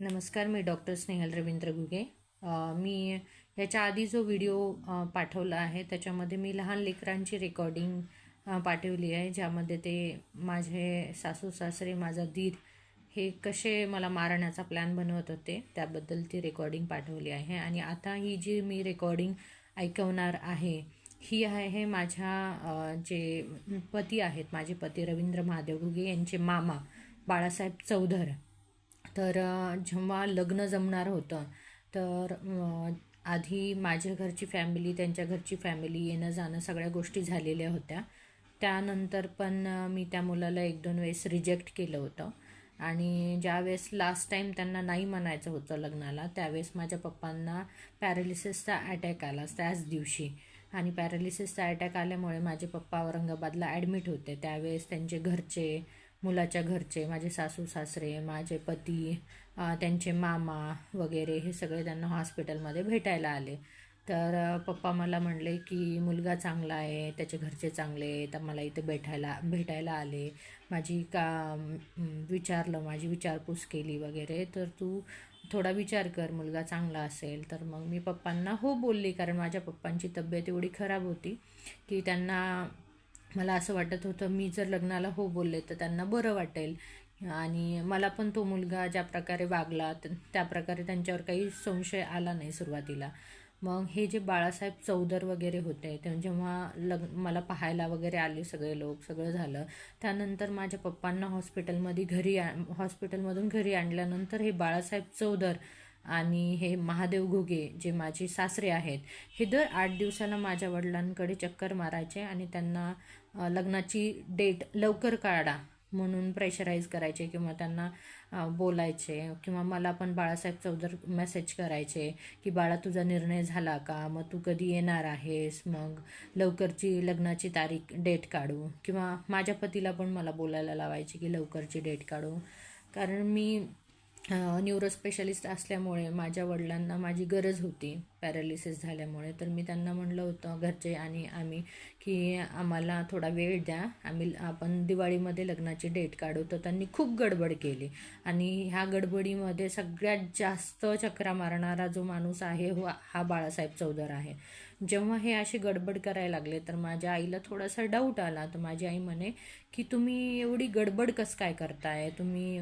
नमस्कार मी डॉक्टर स्नेहल रवींद्र घुगे मी याच्या आधी जो व्हिडिओ पाठवला आहे त्याच्यामध्ये मी लहान लेकरांची रेकॉर्डिंग पाठवली आहे ज्यामध्ये ते माझे सासू सासरे माझा धीर हे कसे मला मारण्याचा प्लॅन बनवत होते त्याबद्दल ती रेकॉर्डिंग पाठवली आहे. आणि आता ही जी मी रेकॉर्डिंग ऐकवणार आहे ही आहे माझ्या जे पती आहेत माझे पती रवींद्र महादेव घुगे यांचे मामा बाळासाहेब चौधर. तर जेव्हा लग्न जमणार होतं तर आधी माझ्या घरची फॅमिली त्यांच्या घरची फॅमिली येणं जाणं सगळ्या गोष्टी झालेल्या होत्या. त्यानंतर पण मी त्या मुलाला एक दोन वेळेस रिजेक्ट केलं होतं. आणि ज्यावेळेस लास्ट टाईम त्यांना नाही म्हणायचं होतं लग्नाला त्यावेळेस माझ्या पप्पांना पॅरालिसिसचा अटॅक आला त्याच दिवशी. आणि पॅरालिसिसचा अटॅक आल्यामुळे माझे पप्पा औरंगाबादला ॲडमिट होते. त्यावेळेस त्यांचे घरचे मुलाच्या घरचे माझे सासू सासरे माझे पती त्यांचे मामा वगैरे हे सगळे त्यांना हॉस्पिटलमध्ये भेटायला आले. तर पप्पा मला म्हणले की मुलगा चांगला आहे त्याचे घरचे चांगले तर मला इथे भेटायला भेटायला आले. माझी का विचारलं माझी विचारपूस केली वगैरे तर तू थोडा विचार कर मुलगा चांगला असेल. तर मग मी पप्पांना हो बोलली कारण माझ्या पप्पांची तब्येत एवढी खराब होती की त्यांना मला असं वाटत होतं मी जर लग्नाला हो बोलले तर त्यांना बरं वाटेल. आणि मला पण तो मुलगा ज्या प्रकारे वागला त्या प्रकारे त्यांच्यावर काही संशय आला नाही सुरुवातीला. मग हे जे बाळासाहेब चौदर वगैरे होते ते जेव्हा लग मला पाहायला वगैरे आले सगळे लोक सगळं झालं. त्यानंतर माझ्या पप्पांना हॉस्पिटलमध्ये घरी हॉस्पिटलमधून घरी आणल्यानंतर हे बाळासाहेब चौदर आणि हे महादेव घुगे जे माझे सासरे आहेत हे दर आठ दिवसाला माझ्या वडिलांकडे चक्कर मारायचे आणि त्यांना लग्नाची डेट लवकर काढा म्हणून प्रेशराईज करायचे किंवा त्यांना बोलायचे किंवा मला पण बाळासाहेब चौधर मेसेज करायचे की बाळा तुझा निर्णय झाला का? मग तू कधी येणार आहेस? मग लवकरची लग्नाची तारीख डेट काढू. किंवा माझ्या पतीला पण मला बोलायला लावायचे की लवकरची डेट काढू. कारण मी न्यूरो स्पेशलिस्ट असल्यामुळे माझ्या वडिलांना माझी गरज होती. पॅरालिसिस झाल्यामुळे. तर मी त्यांना म्हणलं होतं घरचे आणि आम्ही की आम्हाला थोडा वेळ द्या. आम्ही आपण दिवाळीमध्ये लग्नाची डेट काढू. तर त्यांनी खूप गडबड केली. आणि ह्या गडबडीमध्ये सगळ्यात जास्त चक्रा मारणारा जो माणूस आहे हो हा बाळासाहेब चौधर आहे. जेव्हा हे असे गडबड करायला लागले तर माझ्या आईला थोडासा डाऊट आला. तर माझी आई म्हणे की तुम्ही एवढी गडबड कसं काय करताय? तुम्ही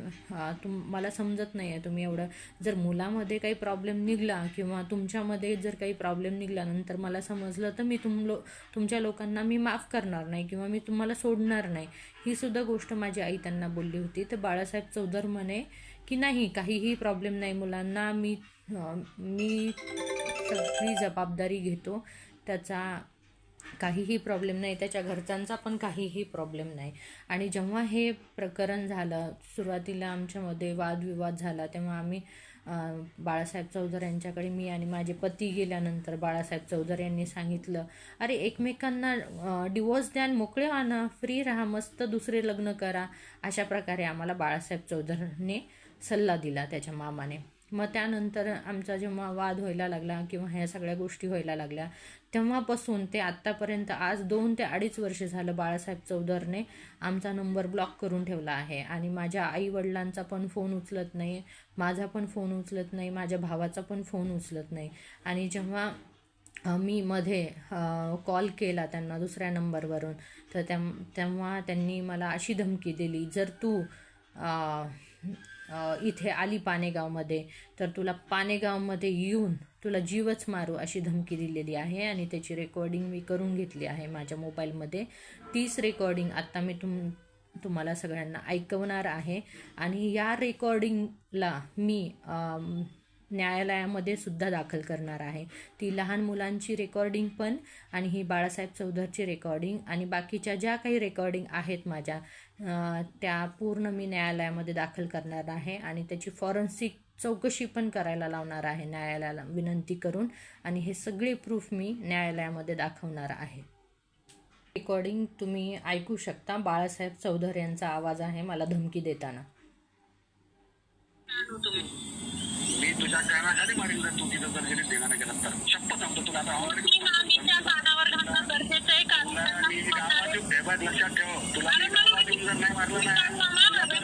तुम मला समजत नाही आहे तुम्ही एवढं जर मुलामध्ये काही प्रॉब्लेम निघला किंवा तुमच्यामध्ये जर काही प्रॉब्लेम निघला नंतर मला समजलं तर मी तुम लो तुमच्या लोकांना मी माफ करणार नाही किंवा मी तुम्हाला सोडणार नाही. ही सुद्धा गोष्ट माझी आई त्यांना बोलली होती. तर बाळासाहेब चौधर म्हणे की नाही काहीही प्रॉब्लेम नाही मुलांना. मी मी सगळी जबाबदारी घेतो. त्याचा काहीही प्रॉब्लेम नाही. त्याच्या घरच्यांचा पण काहीही प्रॉब्लेम नाही. आणि जेव्हा हे प्रकरण झालं सुरुवातीला आमच्यामध्ये वादविवाद झाला तेव्हा आम्ही बाळासाहेब चौधर यांच्याकडे मी आणि माझे पती गेल्यानंतर बाळासाहेब चौधर यांनी सांगितलं अरे एकमेकांना डिवोर्स द्या मोकळे आणा फ्री राहा मस्त दुसरे लग्न करा. अशा प्रकारे आम्हाला बाळासाहेब चौधरने सल्ला दिला त्याच्या मामाने. मग त्यानंतर आमचा जेव्हा वाद व्हायला लागला किंवा ह्या सगळ्या गोष्टी व्हायला लागल्या तेव्हापासून ते आत्तापर्यंत आज दोन ते अडीच वर्ष झालं बाळासाहेब चौधरने आमचा नंबर ब्लॉक करून ठेवला आहे. आणि माझ्या आई वडिलांचा पण फोन उचलत नाही माझा पण फोन उचलत नाही माझ्या भावाचा पण फोन उचलत नाही. आणि जेव्हा मी मध्ये कॉल केला त्यांना दुसऱ्या नंबरवरून तर तेव्हा त्यांनी मला अशी धमकी दिली जर तू इथे आली पानेगावमध्ये तर तुला पानेगावमध्ये येऊन तुला जीवच मारू अशी धमकी दिलेली आहे आणि त्याची रेकॉर्डिंग मी करून घेतली आहे माझ्या मोबाईलमध्ये तीच रेकॉर्डिंग आत्ता मी तुम तुम्हाला सगळ्यांना ऐकवणार आहे. आणि या रेकॉर्डिंगला मी न्यायालयामध्ये सुद्धा दाखल करणार आहे. ती लहान मुलांची रेकॉर्डिंग पण आणि ही बाळासाहेब चौधरची रेकॉर्डिंग आणि बाकीच्या ज्या काही रेकॉर्डिंग आहेत माझ्या त्या पूर्ण मी न्यायालयामध्ये दाखल करणार आहे आणि त्याची फॉरेन्सिक चौकशी पण करायला लावणार आहे न्यायालयाला विनंती करून आणि हे सगळे प्रूफ मी न्यायालयामध्ये दाखवणार आहे. रेकॉर्डिंग तुम्ही ऐकू शकता. बाळासाहेब चौधर यांचा आवाज आहे मला धमकी देताना. तुझ्या कानाखाली मारीन जर तू तिथं जर गेली देणार नाही केलं तर. शपथ सांगतो तुला आता गावात लक्षात ठेव. तुला नाही मारलं ना मामा, तुला.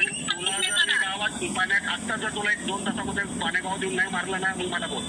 गावात पाण्यात आत्ता जर तुला एक दोन तासामध्ये पाण्यागाव देऊन नाही मारलं ना मग मला बोल.